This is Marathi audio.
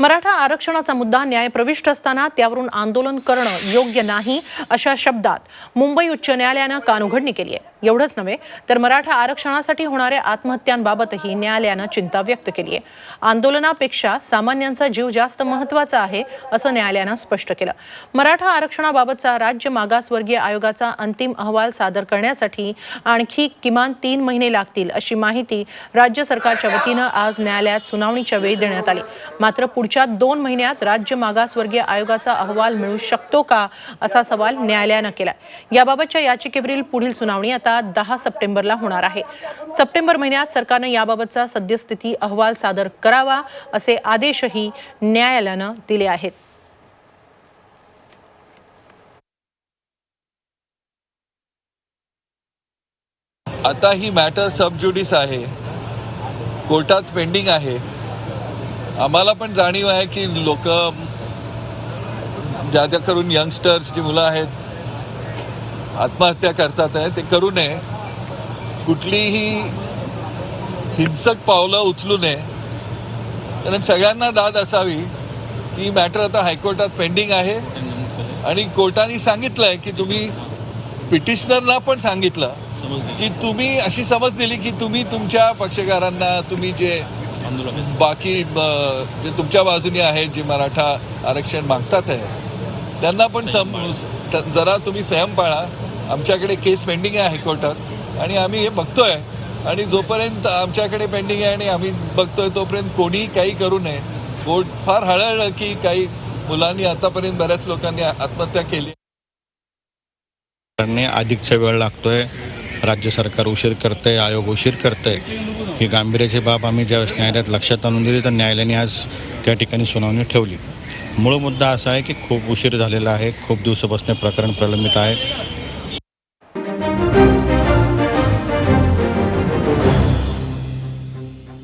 मराठा आरक्षणाचा मुद्दा न्यायप्रविष्ट असताना त्यावरून आंदोलन करणं योग्य नाही अशा शब्दात मुंबई उच्च न्यायालयानं कानउघडणी केली आहे. एवढंच नव्हे तर मराठा आरक्षणासाठी होणाऱ्या आत्महत्यांबाबतही न्यायालयानं चिंता व्यक्त केली आहे. आंदोलनापेक्षा सामान्यांचा जीव जास्त महत्त्वाचा आहे असं न्यायालयानं स्पष्ट केलं. मराठा आरक्षणाबाबतचा राज्य मागासवर्गीय आयोगाचा अंतिम अहवाल सादर करण्यासाठी आणखी किमान तीन महिने लागतील अशी माहिती राज्य सरकारच्या वतीनं आज न्यायालयात सुनावणीच्या वेळी देण्यात आली. मात्र पुढच्या दोन महिन्यात राज्य मागासवर्गीय आयोगाचा अहवाल मिळू शकतो का असा सवाल न्यायालयानं केला याबाबतच्या याचिकेवरील पुढील सुनावणी आता दहा सप्टेंबरला होणार आहे. सप्टेंबर महिन्यात सरकारनं याबाबतचा सद्यस्थिती अहवाल सादर करावा असे आदेशही न्यायालयानं दिले आहेत. आता ही मॅटर सबज्युडिस आहे. कोर्टात पेंडिंग आहे. आम्हाला पण जाणीव आहे की लोक ज्या करून यंगस्टर्स जी मुलं आहेत आत्महत्या करतात आहे ते करू नये. कुठलीही हिंसक पावलं उचलू नये. कारण सगळ्यांना दाद असावी. की मॅटर आता हायकोर्टात पेंडिंग आहे. आणि कोर्टाने सांगितलं आहे की तुम्ही पिटिशनरला पण सांगितलं की तुम्ही अशी समज दिली की तुम्ही तुमच्या पक्षकारांना तुम्ही जे बाकी जे तुमच्या बाजूने आहेत जे मराठा आरक्षण मागतात आहे त्यांना पण सम जरा तुम्ही संयम पाळा. आमच्याकडे केस पेंडिंग आहे हायकोर्टात. आणि आम्ही हे बघतोय. आणि जोपर्यंत आमच्याकडे पेंडिंग आहे आणि आम्ही बघतोय तोपर्यंत कोणी काही करू नये. कोर्ट फार हळहळलं की काही मुलांनी आतापर्यंत बऱ्याच लोकांनी आत्महत्या केली. अधिकचा वेळ लागतोय. राज्य सरकार उशीर करतंय आयोग उशीर करतंय. ही गांभीर्याची बाब आम्ही ज्यावेळेस न्यायालयात लक्षात आणून दिली तर न्यायालयाने आज त्या ठिकाणी सुनावणी ठेवली. मूळ मुद्दा असा आहे की खूप उशीर झालेला आहे खूप दिवसापासून प्रकरण प्रलंबित आहे.